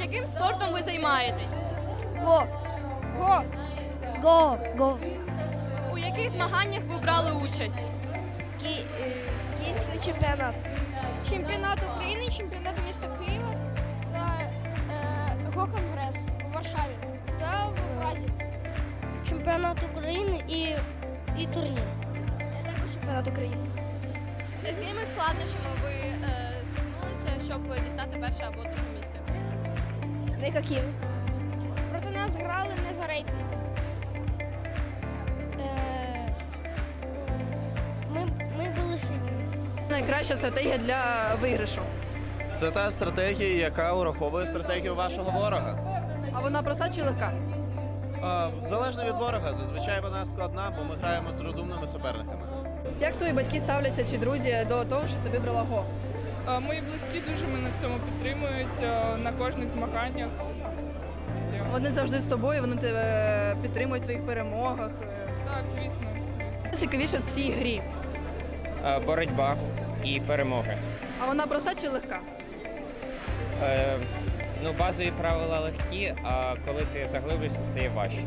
Яким спортом ви займаєтесь? Го. Го. Го. Го. У яких змаганнях ви брали участь? Ки- е, Київський чемпіонат. Чемпіонат України, чемпіонат міста Києва та е, Го-конгрес у Варшаві та в Празі. Чемпіонат України і, і турнір. Також чемпіонат України. З якими складнощами ви е, звернулися, щоб дістати перше або друге? Никаким. Проти нас грали не за рейтинг. Е, Ми, ми були сильні. Найкраща стратегія для виграшу. Це та стратегія, яка ураховує стратегію вашого ворога. А вона проста чи легка? А, залежно від ворога, зазвичай вона складна, бо ми граємо з розумними суперниками. Як твої батьки ставляться чи друзі до того, що ти вибрала го? Е, Мої близькі дуже мене в цьому підтримують е, на кожних змаганнях. Вони завжди з тобою, вони тебе підтримують в твоїх перемогах. Так, звісно. звісно. Цікавіше в цій грі. Е, боротьба і перемоги. А вона проста чи легка? Е, ну, базові правила легкі, а коли ти заглиблюєшся, стає важче.